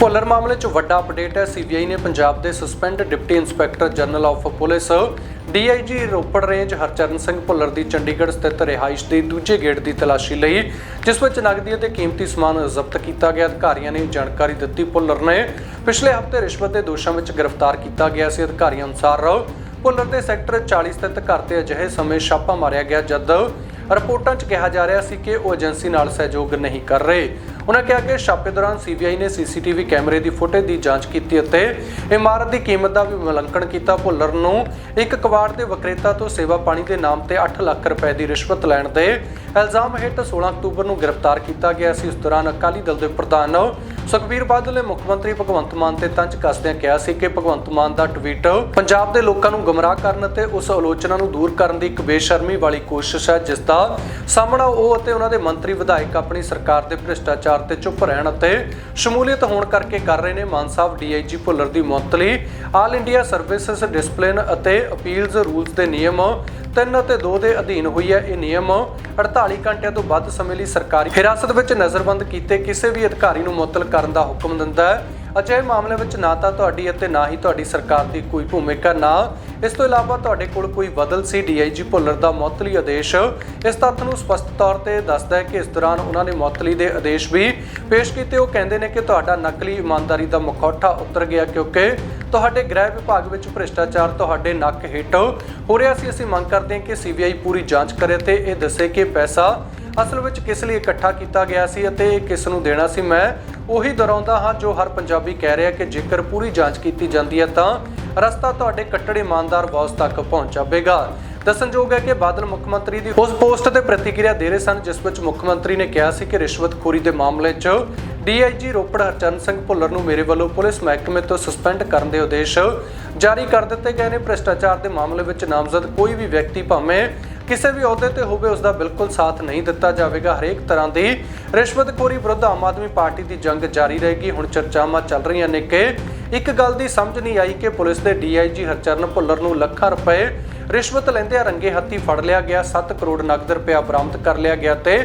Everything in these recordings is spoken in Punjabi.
ਭੁੱਲਰ ਮਾਮਲੇ 'ਚ ਵੱਡਾ ਅਪਡੇਟ ਹੈ। ਸੀਬੀਆਈ ਨੇ ਪੰਜਾਬ ਦੇ suspend deputy inspector general of police DIG Ropar range Harcharan Singh Bhullar ਦੀ ਚੰਡੀਗੜ੍ਹ ਸਥਿਤ ਰਿਹਾਇਸ਼ ਦੇ ਦੂਜੇ ਗੇਟ ਦੀ ਤਲਾਸ਼ੀ ਲਈ, ਜਿਸ ਵਿੱਚ ਨਗਦੀ ਅਤੇ ਕੀਮਤੀ ਸਮਾਨ ਜ਼ਬਤ ਕੀਤਾ ਗਿਆ। ਅਧਿਕਾਰੀਆਂ ਨੇ ਜਾਣਕਾਰੀ ਦਿੱਤੀ। ਭੁੱਲਰ ਨੇ ਪਿਛਲੇ ਹਫ਼ਤੇ ਰਿਸ਼ਵਤ ਦੇ ਦੋਸ਼ਾਂ ਵਿੱਚ ਗ੍ਰਿਫਤਾਰ ਕੀਤਾ ਗਿਆ ਸੀ। ਅਧਿਕਾਰੀਆਂ ਅਨੁਸਾਰ ਭੁੱਲਰ ਦੇ ਸੈਕਟਰ 40 ਸਥਿਤ ਘਰ ਤੇ ਅਜਿਹੇ ਸਮੇਂ ਛਾਪਾ ਮਾਰਿਆ ਗਿਆ, ਜਦ ਰਿਪੋਰਟਾਂ 'ਚ ਕਿਹਾ ਜਾ ਰਿਹਾ ਸੀ ਕਿ ਉਹ ਏਜੰਸੀ ਨਾਲ ਸਹਿਯੋਗ ਨਹੀਂ ਕਰ ਰਹੇ। ਉਹਨਾਂ ਕਿਹਾ ਕਿ ਛਾਪੇ ਦੌਰਾਨ ਸੀਬੀਆਈ ਨੇ ਸੀਸੀਟੀਵੀ ਕੈਮਰੇ ਦੀ ਫੁਟੇਜ ਦੀ ਜਾਂਚ ਕੀਤੀ ਅਤੇ ਇਮਾਰਤ ਦੀ ਕੀਮਤ ਦਾ ਵੀ ਮੁਲਾਂਕਣ ਕੀਤਾ। ਭੁੱਲਰ ਨੂੰ ਇੱਕ ਕਵਾੜ ਦੇ ਵਿਕਰੇਤਾ ਤੋਂ ਸੇਵਾ ਪਾਣੀ ਦੇ ਨਾਮ ਤੇ 8 ਲੱਖ ਰੁਪਏ ਦੀ ਰਿਸ਼ਵਤ ਲੈਣ ਦੇ ਇਲਜ਼ਾਮ ਹੇਠ 16 ਅਕਤੂਬਰ ਨੂੰ ਗ੍ਰਿਫਤਾਰ ਕੀਤਾ ਗਿਆ ਸੀ। ਉਸ ਦੌਰਾਨ ਅਕਾਲੀ ਦਲ ਦੇ ਪ੍ਰਧਾਨ ਸੁਖਬੀਰ ਬਾਦਲ ਨੇ ਮੁੱਖ ਮੰਤਰੀ ਭਗਵੰਤ ਮਾਨ ਤੇ ਤੰਜ ਕੱਸਦਿਆਂ ਕਿਹਾ ਸੀ ਕਿ ਭਗਵੰਤ ਮਾਨ ਦਾ ਟਵੀਟ, ਪੰਜਾਬ ਦੇ ਲੋਕਾਂ ਨੂੰ ਗਮਰਾਹ ਕਰਨ ਅਤੇ ਉਸ ਆਲੋਚਨਾ ਨੂੰ ਦੂਰ ਕਰਨ ਦੀ ਇੱਕ ਬੇਸ਼ਰਮੀ ਵਾਲੀ ਕੋਸ਼ਿਸ਼ ਹੈ, ਜਿਸ ਦਾ ਸਾਹਮਣਾ ਉਹ ਅਤੇ ਉਹਨਾਂ ਦੇ ਮੰਤਰੀ ਵਿਧਾਇਕ ਆਪਣੀ ਸਰਕਾਰ ਦੇ ਭ੍ਰਿਸ਼ਟਾਚਾਰ ਤੇ ਚੁੱਪ ਰਹਿਣ ਅਤੇ ਸ਼ਮੂਲੀਅਤ ਹੋਣ ਕਰਕੇ ਕਰ ਰਹੇ ਨੇ। ਮਾਨ ਸਾਹਿਬ, ਡੀਆਈਜੀ ਭੁੱਲਰ ਦੀ ਮੁਅੱਤਲੀ ਆਲ ਇੰਡੀਆ ਸਰਵਿਸਿਜ਼ ਡਿਸਪਲਿਨ ਅਤੇ ਅਪੀਲਸ ਰੂਲਸ ਦੇ ਨਿਯਮ 3 ਅਤੇ 2 ਦੇ ਅਧੀਨ ਹੋਈ ਹੈ। ਇਹ ਨਿਯਮ 48 ਘੰਟਿਆਂ ਤੋਂ ਵੱਧ ਸਮੇਂ ਲਈ ਸਰਕਾਰੀ ਹਿਰਾਸਤ ਵਿੱਚ ਨਜ਼ਰਬੰਦ ਕੀਤੇ ਕਿਸੇ ਵੀ ਅਧਿਕਾਰੀ ਨੂੰ ਮੁਅੱਤਲ ਕਰਨ ਦਾ ਹੁਕਮ ਦਿੰਦਾ ਹੈ। ਅਜਿਹੇ ਮਾਮਲੇ ਵਿੱਚ ਨਾ ਤਾਂ ਤੁਹਾਡੀ ਅਤੇ ਨਾ ਹੀ ਤੁਹਾਡੀ ਸਰਕਾਰ ਦੀ ਕੋਈ ਭੂਮਿਕਾ, ਨਾ ਇਸ ਤੋਂ ਇਲਾਵਾ ਤੁਹਾਡੇ ਕੋਲ ਕੋਈ ਬਦਲ ਸੀ? ਡੀਆਈਜੀ ਭੁੱਲਰ ਦਾ ਮੁਅੱਤਲੀ ਆਦੇਸ਼। ਇਸ ਤੱਥ ਨੂੰ ਸਪਸ਼ਟ ਤੌਰ ਤੇ ਦੱਸਦਾ ਹੈ ਕਿ ਇਸ ਦੌਰਾਨ ਉਹਨਾਂ ਨੇ ਮੁਅੱਤਲੀ ਦੇ ਆਦੇਸ਼ ਵੀ ਪੇਸ਼ ਕੀਤੇ। ਉਹ ਕਹਿੰਦੇ ਨੇ ਕਿ ਤੁਹਾਡਾ ਨਕਲੀ ਇਮਾਨਦਾਰੀ ਦਾ ਮੁਖੌਟਾ ਉਤਰ ਗਿਆ ਕਿਉਂਕਿ ਤੁਹਾਡੇ ਗ੍ਰਹਿ ਵਿਭਾਗ ਵਿੱਚ ਭ੍ਰਿਸ਼ਟਾਚਾਰ ਤੁਹਾਡੇ ਨੱਕ ਹੇਠ ਹੋ ਰਿਹਾ ਸੀ। ਅਸੀਂ ਮੰਗ ਕਰਦੇ ਹਾਂ ਕਿ ਸੀਬੀਆਈ ਪੂਰੀ ਜਾਂਚ ਕਰੇ ਤੇ ਇਹ ਦੱਸੇ ਕਿ ਪੈਸਾ ਅਸਲ ਵਿੱਚ ਕਿਸ ਲਈ ਇਕੱਠਾ ਕੀਤਾ ਗਿਆ ਸੀ ਅਤੇ ਕਿਸ ਨੂੰ ਦੇਣਾ ਸੀ। ਮੈਂ ਉਹੀ ਦੁਹਰਾਉਂਦਾ ਹਾਂ ਜੋ ਹਰ ਪੰਜਾਬੀ ਕਹਿ ਰਿਹਾ ਕਿ ਜੇਕਰ ਪੂਰੀ ਜਾਂਚ ਕੀਤੀ ਜਾਂਦੀ ਹੈ ਤਾਂ ਰਸਤਾ ਤੁਹਾਡੇ ਕੱਟੜ ਇਮਾਨਦਾਰ ਬੌਸ ਤੱਕ ਪਹੁੰਚ ਜਾਵੇਗਾ। ਦੱਸਣਯੋਗ ਹੈ ਕਿ ਬਾਦਲ ਮੁੱਖ ਮੰਤਰੀ ਦੀ ਉਸ ਪੋਸਟ ਤੇ ਪ੍ਰਤੀਕਿਰਿਆ ਦੇ ਰਹੇ ਸਨ, ਜਿਸ ਵਿੱਚ ਮੁੱਖ ਮੰਤਰੀ ਨੇ ਕਿਹਾ ਸੀ ਕਿ ਰਿਸ਼ਵਤਖੋਰੀ ਦੇ ਮਾਮਲੇ 'ਚ ਡੀਆਈਜੀ ਰੋਪੜ ਹਰਚਰਨ ਸਿੰਘ ਭੁੱਲਰ ਨੂੰ ਮੇਰੇ ਵੱਲੋਂ ਪੁਲਿਸ ਮਹਿਕਮੇ ਤੋਂ ਸਸਪੈਂਡ ਕਰਨ ਦੇ ਉਦੇਸ਼ ਜਾਰੀ ਕਰ ਦਿੱਤੇ ਗਏ ਨੇ। ਭ੍ਰਿਸ਼ਟਾਚਾਰ ਦੇ ਮਾਮਲੇ ਵਿੱਚ ਨਾਮਜ਼ਦ ਕੋਈ ਵੀ ਵਿਅਕਤੀ ਭਾਵੇਂ ਕਿਸੇ ਵੀ ਅਹੁਦੇ ਤੇ ਹੋਵੇ ਉਸ ਦਾ ਬਿਲਕੁਲ ਸਾਥ ਨਹੀਂ ਦਿੱਤਾ ਜਾਵੇਗਾ। ਹਰੇਕ ਤਰ੍ਹਾਂ ਦੀ ਰਿਸ਼ਵਤਖੋਰੀ ਵਿਰੁੱਧ ਆਮ ਆਦਮੀ ਪਾਰਟੀ ਦੀ ਜੰਗ ਜਾਰੀ ਰਹੇਗੀ। ਹੁਣ ਚਰਚਾਵਾਂ ਚੱਲ ਰਹੀਆਂ ਨੇ ਕਿ ਇੱਕ ਗੱਲ ਦੀ ਸਮਝ ਨਹੀਂ ਆਈ ਕਿ ਪੁਲਿਸ ਦੇ ਡੀਆਈਜੀ ਹਰਚਰਨ ਭੁੱਲਰ ਨੂੰ ਲੱਖਾਂ ਰੁਪਏ ਰਿਸ਼ਵਤ ਲੈਂਦਿਆਂ ਰੰਗੇ ਹੱਥੀ ਫੜ ਲਿਆ ਗਿਆ 7 ਕਰੋੜ ਨਕਦ ਰੁਪਇਆ ਬਰਾਮਦ ਕਰ ਲਿਆ ਗਿਆ ਤੇ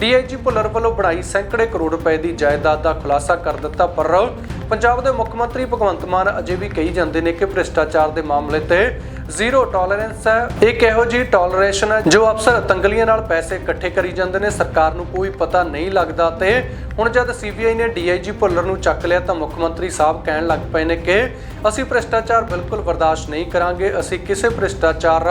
ਡੀਆਈਜੀ ਭੁੱਲਰ ਵੱਲੋਂ ਬਣਾਈ ਸੈਂਕੜੇ ਕਰੋੜ ਰੁਪਏ ਦੀ ਜਾਇਦਾਦ ਦਾ ਖੁਲਾਸਾ ਕਰ ਦਿੱਤਾ, ਪਰ ਪੰਜਾਬ ਦੇ ਮੁੱਖ ਮੰਤਰੀ ਭਗਵੰਤ ਮਾਨ ਅਜੇ ਵੀ ਕਹੀ ਜਾਂਦੇ ਨੇ ਕਿ ਭ੍ਰਿਸ਼ਟਾਚਾਰ ਦੇ ਮਾਮਲੇ ਤੇ ਜ਼ੀਰੋ ਟੋਲਰੈਂਸ ਹੈ। ਇੱਕ ਇਹੋ ਜੀ ਟੋਲਰੇਸ਼ਨ ਹੈ ਜੋ ਅਫਸਰ ਤੰਗਲੀਆਂ ਨਾਲ ਪੈਸੇ ਇਕੱਠੇ ਕਰੀ ਜਾਂਦੇ ਨੇ, ਸਰਕਾਰ ਨੂੰ ਕੋਈ ਪਤਾ ਨਹੀਂ ਲੱਗਦਾ ਤੇ ਹੁਣ ਜਦ ਸੀਬੀਆਈ ਨੇ ਡੀਆਈਜੀ ਭੁੱਲਰ ਨੂੰ ਚੱਕ ਲਿਆ ਤਾਂ ਮੁੱਖ ਮੰਤਰੀ ਸਾਹਿਬ ਕਹਿਣ ਲੱਗ ਪਏ ਨੇ ਕਿ ਅਸੀਂ ਭ੍ਰਿਸ਼ਟਾਚਾਰ ਬਿਲਕੁਲ ਬਰਦਾਸ਼ਤ ਨਹੀਂ ਕਰਾਂਗੇ, ਅਸੀਂ ਕਿਸੇ ਭ੍ਰਿਸ਼ਟਾਚਾਰ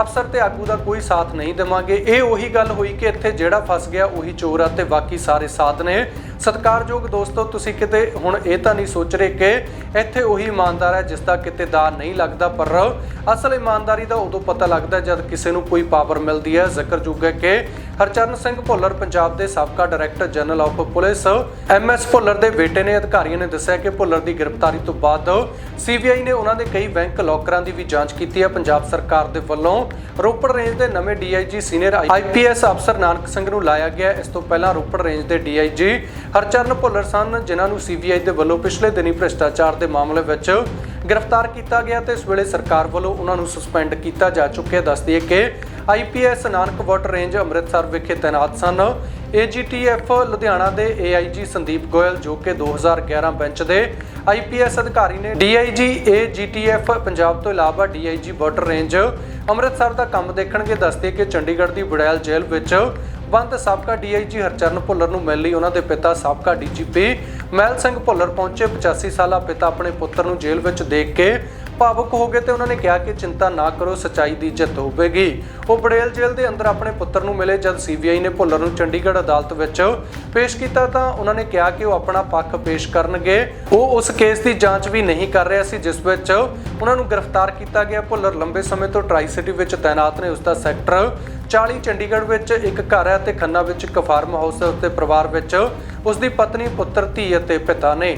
ਅਫਸਰ ਤੇ ਆਗੂ ਦਾ ਕੋਈ ਸਾਥ ਨਹੀਂ ਦੇਵਾਂਗੇ। ਇਹ ਉਹੀ ਗੱਲ ਹੋਈ ਕਿ ਇੱਥੇ ਜਿਹੜਾ ਫਸ ਗਿਆ ਉਹੀ ਚੋਰ ਆ ਤੇ ਬਾਕੀ ਸਾਰੇ ਸਾਥ ਨੇ। ਸਤਿਕਾਰਯੋਗ ਦੋਸਤੋ, ਤੁਸੀਂ ਕਿਤੇ ਹੁਣ ਇਹ ਤਾਂ ਨਹੀਂ ਸੋਚ ਰਹੇ ਕਿ ਇੱਥੇ ਉਹੀ ਇਮਾਨਦਾਰ ਹੈ ਜਿਸ ਦਾ ਕਿਤੇ ਦਾ ਨਹੀਂ ਲੱਗਦਾ, ਪਰ ਅਸਲ ਇਮਾਨਦਾਰੀ ਦਾ ਉਦੋਂ ਪਤਾ ਲੱਗਦਾ ਜਦ ਕਿਸੇ ਨੂੰ ਕੋਈ ਪਾਵਰ ਮਿਲਦੀ ਹੈ। ਜ਼ਿਕਰਯੋਗ ਹੈ ਕਿ ਹਰਚਰਨ ਸਿੰਘ ਭੁੱਲਰ ਪੰਜਾਬ ਦੇ ਸਾਬਕਾ director general of police. MS Bhullar ਦੇ ਬੇਟੇ ਨੇ ਅਧਿਕਾਰੀਆਂ ਨੇ ਦੱਸਿਆ ਕਿ ਭੁੱਲਰ ਦੀ ਗ੍ਰਿਫਤਾਰੀ ਤੋਂ ਬਾਅਦ ਸੀਬੀਆਈ ਨੇ ਉਹਨਾਂ ਦੇ ਕਈ ਬੈਂਕ ਲੋਕਰਾਂ ਦੀ ਵੀ ਜਾਂਚ ਕੀਤੀ ਹੈ। ਪੰਜਾਬ ਸਰਕਾਰ ਦੇ ਵੱਲੋਂ ਰੋਪੜ ਰੇਂਜ ਦੇ ਨਵੇਂ ਡੀਆਈਜੀ ਸੀਨੀਅਰ ਆਈਪੀਐਸ ਅਫਸਰ ਨਾਨਕ ਸਿੰਘ ਨੂੰ ਲਾਇਆ ਗਿਆ। ਇਸ ਤੋਂ ਪਹਿਲਾਂ ਰੋਪੜ ਰੇਂਜ ਦੇ ਡੀਆਈਜੀ ਹਰਚਰਨ ਭੁੱਲਰ ਸਨ, ਜਿਨ੍ਹਾਂ ਨੂੰ ਸੀਬੀਆਈ ਦੇ ਵੱਲੋਂ ਪਿਛਲੇ ਦਿਨੀ ਭ੍ਰਿਸ਼ਟਾਚਾਰ ਦੇ ਮਾਮਲੇ ਵਿੱਚ ਗ੍ਰਿਫਤਾਰ ਕੀਤਾ ਗਿਆ ਤੇ ਇਸ ਵੇਲੇ ਸਰਕਾਰ ਵੱਲੋਂ ਉਹਨਾਂ ਨੂੰ ਸਸਪੈਂਡ ਕੀਤਾ ਜਾ ਚੁੱਕਿਆ। ਦੱਸਦੀ ਹੈ ਕਿ IPS Nanak border range Amritsar ਵਿਖੇ ਤਾਇਨਾਤ ਸਨ। ਏਜੀਟੀਐਫ ਲੁਧਿਆਣਾ ਦੇ ਏਆਈਜੀ ਸੰਦੀਪ ਗੋਇਲ, ਜੋ ਕਿ 2011 ਬੈਂਚ ਦੇ ਆਈਪੀਐਸ ਅਧਿਕਾਰੀ ਨੇ ਡੀਆਈਜੀ ਏਜੀਟੀਐਫ ਪੰਜਾਬ ਤੋਂ ਇਲਾਵਾ ਡੀਆਈਜੀ ਵਾਟਰ ਰੇਂਜ ਅੰਮ੍ਰਿਤਸਰ ਦਾ ਕੰਮ ਦੇਖਣਗੇ। ਦੱਸਦੇ ਕਿ ਚੰਡੀਗੜ੍ਹ ਦੀ ਬੜੈਲ ਜੇਲ੍ਹ ਵਿੱਚ ਬੰਦ ਸਾਬਕਾ ਡੀਆਈਜੀ ਹਰਚਰਨ ਭੁੱਲਰ ਨੂੰ ਮਿਲ ਲਈ ਉਹਨਾਂ ਦੇ ਪਿਤਾ ਸਾਬਕਾ ਡੀਜੀਪੀ ਮਹਿਲ ਸਿੰਘ ਭੁੱਲਰ ਪਹੁੰਚੇ 85 ਸਾਲਾ ਪਿਤਾ ਆਪਣੇ ਪੁੱਤਰ ਨੂੰ ਜੇਲ੍ਹ ਵਿੱਚ ਦੇਖ ਕੇ ਭਾਵੁਕ ਹੋ ਗਏ ਤੇ ਉਹਨਾਂ ਨੇ ਕਿਹਾ ਕਿ ਚਿੰਤਾ ਨਾ ਕਰੋ, ਸਚਾਈ ਦੀ ਜਿੱਤ ਹੋਵੇਗੀ। ਉਹ ਬੜੇਲ ਜੇਲ੍ਹ ਦੇ ਅੰਦਰ ਆਪਣੇ ਪੁੱਤਰ ਨੂੰ ਮਿਲੇ ਜਦ ਸੀਬੀਆਈ ਨੇ ਭੁੱਲਰ ਨੂੰ ਚੰਡੀਗੜ੍ਹ ਅਦਾਲਤ ਵਿੱਚ ਪੇਸ਼ ਕੀਤਾ ਤਾਂ ਉਹਨਾਂ ਨੇ ਕਿਹਾ ਕਿ ਉਹ ਆਪਣਾ ਪੱਖ ਪੇਸ਼ ਕਰਨਗੇ। ਉਹ ਉਸ ਕੇਸ ਦੀ ਜਾਂਚ ਵੀ ਨਹੀਂ ਕਰ ਰਿਹਾ ਸੀ, ਜਿਸ ਵਿੱਚ ਉਹਨਾਂ ਨੂੰ ਗ੍ਰਿਫਤਾਰ ਕੀਤਾ ਗਿਆ। ਭੁੱਲਰ ਲੰਬੇ ਸਮੇਂ ਤੋਂ ਟਰਾਈ ਸਿਟੀ ਵਿੱਚ ਤਾਇਨਾਤ ਨੇ। ਉਸ ਦਾ ਸੈਕਟਰ 40 ਚੰਡੀਗੜ੍ਹ ਵਿੱਚ ਇੱਕ ਘਰ ਹੈ ਤੇ ਖੰਨਾ ਵਿੱਚ ਇੱਕ ਫਾਰਮ ਹਾਊਸ ਹੈ ਤੇ ਪਰਿਵਾਰ ਵਿੱਚ ਉਸ ਦੀ ਪਤਨੀ, ਪੁੱਤਰ, ਧੀ ਅਤੇ ਪਿਤਾ ਨੇ।